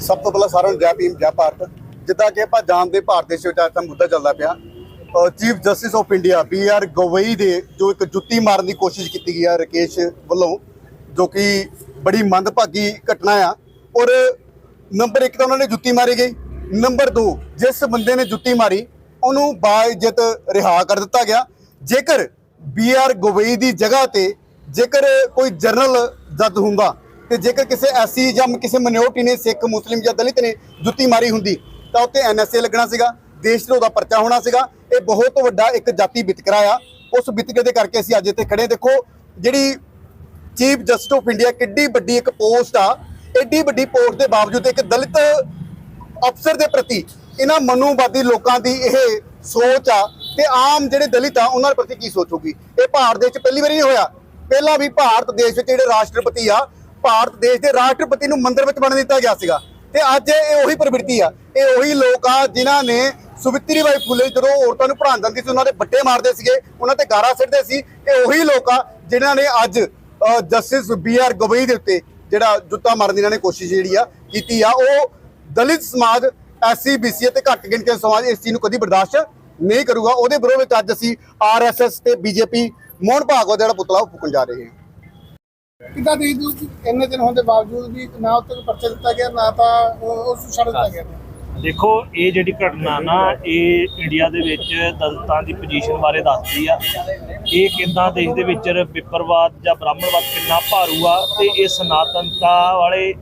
ਸਭ ਤੋਂ ਪਹਿਲਾਂ ਸਾਰਿਆਂ ਨੂੰ ਜੈ ਭੀਮ ਜੈ ਭਾਰਤ। ਜਿੱਦਾਂ ਕਿ ਆਪਾਂ ਜਾਣਦੇ ਭਾਰਤ ਦੇਸ਼ ਵਿੱਚ ਅੱਜ ਤਾਂ ਮੁੱਦਾ ਚੱਲਦਾ ਪਿਆ। Chief justice of India B R Gavai ਦੇ ਜੋ ਇੱਕ ਜੁੱਤੀ ਮਾਰਨ ਦੀ ਕੋਸ਼ਿਸ਼ ਕੀਤੀ ਗਈ ਹੈ ਰਕੇਸ਼ ਵੱਲੋਂ ਜੋ ਕਿ ਬੜੀ ਮੰਦਭਾਗੀ ਘਟਨਾ ਆ। ਔਰ ਨੰਬਰ 1 ਤਾਂ ਉਹਨਾਂ ਨੇ ਜੁੱਤੀ ਮਾਰੀ ਗਈ। ਨੰਬਰ 2 ਜਿਸ ਬੰਦੇ ਨੇ ਜੁੱਤੀ ਮਾਰੀ ਉਹਨੂੰ ਬਾਇਜ਼ਤ ਰਿਹਾ ਕਰ ਦਿੱਤਾ ਗਿਆ। ਜੇਕਰ ਬੀ ਆਰ ਗਵਈ ਦੀ ਜਗ੍ਹਾ ਤੇ ਜੇਕਰ ਕੋਈ ਜਰਨਲ ਜੱਜ ਹੁੰਦਾ ਤੇ ਜੇਕਰ ਕਿਸੇ ਐਸੀ ਜਾਂ ਕਿਸੇ ਮਿਨੋਰਟੀ ਨੇ ਸਿੱਖ, ਮੁਸਲਿਮ ਜਾਂ ਦਲਿਤ ਨੇ ਜੁੱਤੀ ਮਾਰੀ ਹੁੰਦੀ, ਤਾਂ ਉੱਤੇ ਐਨਐਸਏ ਲੱਗਣਾ ਸੀਗਾ, ਦੇਸ਼ ਵਿਰੋਧ ਦਾ ਪਰਚਾ ਹੋਣਾ ਸੀਗਾ। ਇਹ ਬਹੁਤ ਵੱਡਾ ਇੱਕ ਜਾਤੀ ਵਿਤਕਰਾ ਆ। ਉਸ ਵਿਤਕਰੇ ਦੇ ਕਰਕੇ ਅਸੀਂ ਅੱਜ ਇੱਥੇ ਖੜੇ ਦੇਖੋ, ਜਿਹੜੀ ਚੀਫ ਜਸਟਿਸ ਆਫ ਇੰਡੀਆ ਕਿੱਡੀ ਵੱਡੀ ਇੱਕ ਪੋਸਟ ਆ। ਐਡੀ ਵੱਡੀ ਪੋਸਟ ਦੇ ਬਾਵਜੂਦ ਇੱਕ ਦਲਿਤ ਅਫਸਰ ਦੇ ਪ੍ਰਤੀ ਇਹਨਾਂ ਮਨੂਵਾਦੀ ਲੋਕਾਂ ਦੀ ਇਹ ਸੋਚ ਆ ਤੇ ਆਮ ਜਿਹੜੇ ਦਲਿਤ ਆ, ਉਹਨਾਂ ਦੇ ਪ੍ਰਤੀ ਕੀ ਸੋਚੂਗੀ ਇਹ ਭਾਰਤ ਦੇਸ਼ 'ਚ ਪਹਿਲੀ ਵਾਰੀ ਨਹੀਂ ਹੋਇਆ। ਪਹਿਲਾਂ ਵੀ ਭਾਰਤ ਦੇਸ਼ ਵਿੱਚ ਜਿਹੜੇ ਰਾਸ਼ਟਰਪਤੀ ਆ ਭਾਰਤ ਦੇਸ਼ ਦੇ ਰਾਸ਼ਟਰਪਤੀ ਨੂੰ ਮੰਦਰ ਵਿੱਚ ਬਣ ਦਿੱਤਾ ਗਿਆ ਸੀਗਾ। ਤੇ ਅੱਜ ਇਹ ਉਹੀ ਪ੍ਰਵਿਰਤੀ ਆ। ਇਹ ਉਹੀ ਲੋਕ ਆ ਜਿਨ੍ਹਾਂ ਨੇ ਸੁਵਿਤਰੀ ਬਾਈ ਫੁੱਲੇ ਜਦੋਂ ਔਰਤਾਂ ਨੂੰ ਪੜ੍ਹਾਉਣ ਜਾਂਦੀ ਸੀ, ਉਹਨਾਂ ਦੇ ਬੱਟੇ ਮਾਰਦੇ ਸੀਗੇ, ਉਹਨਾਂ ਤੇ ਗਾਰਾ ਸਿੱਟਦੇ ਸੀ। ਇਹ ਉਹੀ ਲੋਕ ਆ ਜਿਨ੍ਹਾਂ ਨੇ ਅੱਜ ਜਸਟਿਸ ਬੀ ਆਰ ਗਵਈ ਦੇ ਉੱਤੇ ਜਿਹੜਾ ਜੁੱਤਾ ਮਾਰਨ ਦੀ ਇਹਨਾਂ ਨੇ ਕੋਸ਼ਿਸ਼ ਜਿਹੜੀ ਆ ਕੀਤੀ ਆ, ਉਹ ਦਲਿਤ ਸਮਾਜ ਐਸਸੀ ਬੀਸੀ ਤੇ ਘੱਟ ਗਿਣਤੀ ਸਮਾਜ ਇਸ ਚੀਜ਼ ਨੂੰ ਕਦੀ ਬਰਦਾਸ਼ਤ ਨਹੀਂ ਕਰੂਗਾ। ਉਹਦੇ ਵਿਰੋਧ ਵਿੱਚ ਅੱਜ ਅਸੀਂ ਆਰਐਸਐਸ ਤੇ ਬੀਜੇਪੀ ਮੋਹਨ ਭਾਗਵਤ ਦਾ ਜਿਹੜਾ ਪੁਤਲਾ ਉਹ ਫੂਕਣ ਜਾ ਰਹੇ ਹਾਂ। ਕਿੱਦਾਂ ਦੇ ਇੰਨੇ ਦਿਨ ਹੋਣ ਦੇ ਬਾਵਜੂਦ ਵੀ ਨਾ ਉੱਤੇ ਪਰਚਾ ਦਿੱਤਾ ਗਿਆ, ਨਾ ਤਾਂ ਉਸ ਛੱਡ ਦਿੱਤਾ ਗਿਆ। ਦੇਖੋ, ਇਹ ਜਿਹੜੀ ਘਟਨਾ ਨਾ, ਇਹ ਇੰਡੀਆ ਦੇ ਵਿੱਚ ਦਲਿਤਾਂ ਦੀ ਪੋਜੀਸ਼ਨ ਬਾਰੇ ਦੱਸਦੀ ਆ। ਇਹ ਕਿੰਨਾ ਦੇਸ਼ ਦੇ ਵਿੱਚ ਵਿਪਰਵਾਦ ਜਾਂ ਬ੍ਰਾਹਮਣਵਾਦ ਕਿੰਨਾ ਭਾਰੂ ਆ ਤੇ ਇਹ ਸਨਾਤਨਤਾ ਵਾਲੇ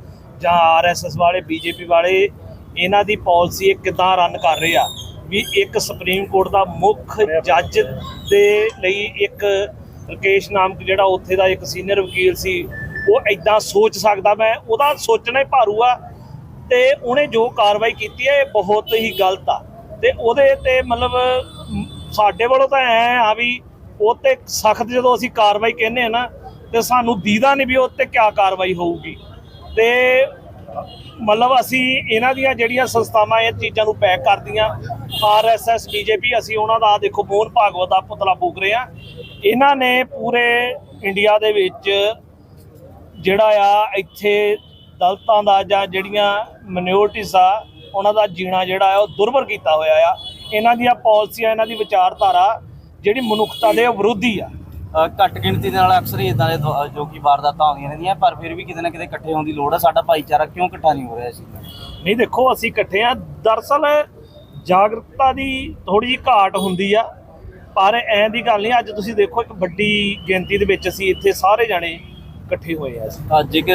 ਜਾਂ ਆਰਐਸਐਸ ਵਾਲੇ ਬੀਜੇਪੀ ਵਾਲੇ, ਇਹਨਾਂ ਦੀ ਪਾਲਿਸੀ ਇਹ ਕਿੱਦਾਂ ਰਨ ਕਰ ਰਹੇ ਆ? ਵੀ ਇੱਕ ਸੁਪਰੀਮ ਕੋਰਟ ਦਾ ਮੁੱਖ ਜੱਜ ਦੇ ਲਈ ਇੱਕ ਰਕੇਸ਼ ਨਾਮਕ ਜਿਹੜਾ ਉੱਥੇ ਦਾ ਇੱਕ ਸੀਨੀਅਰ ਵਕੀਲ ਸੀ, ਉਹ ਐਦਾਂ ਸੋਚ ਸਕਦਾ, ਮੈਂ ਉਹਦਾ ਸੋਚਣਾ ਹੀ ਭਾਰੂ ਆ। ਤੇ ਉਹਨੇ ਜੋ ਕਾਰਵਾਈ ਕੀਤੀ ਹੈ ਇਹ ਬਹੁਤ ਹੀ ਗਲਤ ਆ। ਤੇ ਉਹਦੇ ਤੇ ਮਤਲਬ ਸਾਡੇ ਵੱਲੋਂ ਤਾਂ ਐ ਆ ਵੀ ਉਹ ਤੇ ਸਖਤ ਜਦੋਂ ਅਸੀਂ ਕਾਰਵਾਈ ਕਹਿੰਦੇ ਆ ਨਾ, ਤੇ ਸਾਨੂੰ ਦੀਦਾ ਨਹੀਂ ਵੀ ਉਹ ਤੇ ਕੀ ਕਾਰਵਾਈ ਹੋਊਗੀ। ਤੇ ਮਤਲਬ ਅਸੀਂ ਇਹਨਾਂ ਦੀਆਂ ਜਿਹੜੀਆਂ ਸੰਸਥਾਵਾਂ, ਇਹ ਚੀਜ਼ਾਂ ਨੂੰ ਪੈਕ ਕਰਦੀਆਂ। ਆਰਐਸਐਸ ਬੀਜੇਪੀ ਅਸੀਂ ਉਹਨਾਂ ਦਾ ਦੇਖੋ, ਮੋਹਨ ਭਾਗਵਤ ਦਾ ਪੁਤਲਾ ਫੂਕ ਰਹੇ ਆ। ਇਹਨਾਂ ਨੇ ਪੂਰੇ ਇੰਡੀਆ ਦੇ ਵਿੱਚ ਜਿਹੜਾ ਆ ਇੱਥੇ ਦਲਤਾਂ ਦਾ ਜਾਂ ਜਿਹੜੀਆਂ ਮਿਨੋਰਟੀਜ਼ ਆ ਉਹਨਾਂ ਦਾ ਜੀਣਾ ਜਿਹੜਾ ਆ ਉਹ ਦੁਰਬਰ ਕੀਤਾ ਹੋਇਆ ਆ। ਇਹਨਾਂ ਦੀਆਂ ਪਾਲਿਸੀਆਂ ਇਹਨਾਂ ਦੀ ਵਿਚਾਰਧਾਰਾ ਜਿਹੜੀ ਮਨੁੱਖਤਾ ਦੇ ਵਿਰੋਧੀ ਆ। ਘੱਟ ਗਿਣਤੀ ਦੇ ਨਾਲ ਅਕਸਰ ਹੀ ਇਦਾਂ ਦੇ ਜੋ ਕਿ ਵਾਰਦਾਤਾਂ ਆਉਂਦੀਆਂ ਰਹਿੰਦੀਆਂ ਪਰ ਫਿਰ ਵੀ ਕਿਤੇ ਨਾ ਕਿਤੇ ਇਕੱਠੇ ਹੋਣ ਦੀ ਲੋੜ ਹੈ ਸਾਡਾ ਭਾਈਚਾਰਾ ਕਿਉਂ ਇਕੱਠਾ ਨਹੀਂ ਹੋ ਰਿਹਾ ਸੀ ਨਹੀਂ ਦੇਖੋ ਅਸੀਂ ਇਕੱਠੇ ਆ। ਦਰਅਸਲ ਜਾਗਰੂਕਤਾ ਦੀ ਥੋੜੀ ਜਿਹੀ ਘਾਟ ਹੁੰਦੀ ਆ। ਪਰ ਐਂ ਦੀ ਗੱਲ ਨਹੀਂ, ਅੱਜ ਤੁਸੀਂ ਦੇਖੋ ਇੱਕ ਵੱਡੀ ਗਿਣਤੀ ਦੇ ਵਿੱਚ ਅਸੀਂ ਇੱਥੇ ਸਾਰੇ ਜਾਣੇ ਇਕੱਠੇ ਹੋਏ ਆ ਅੱਜ ਇੱਕ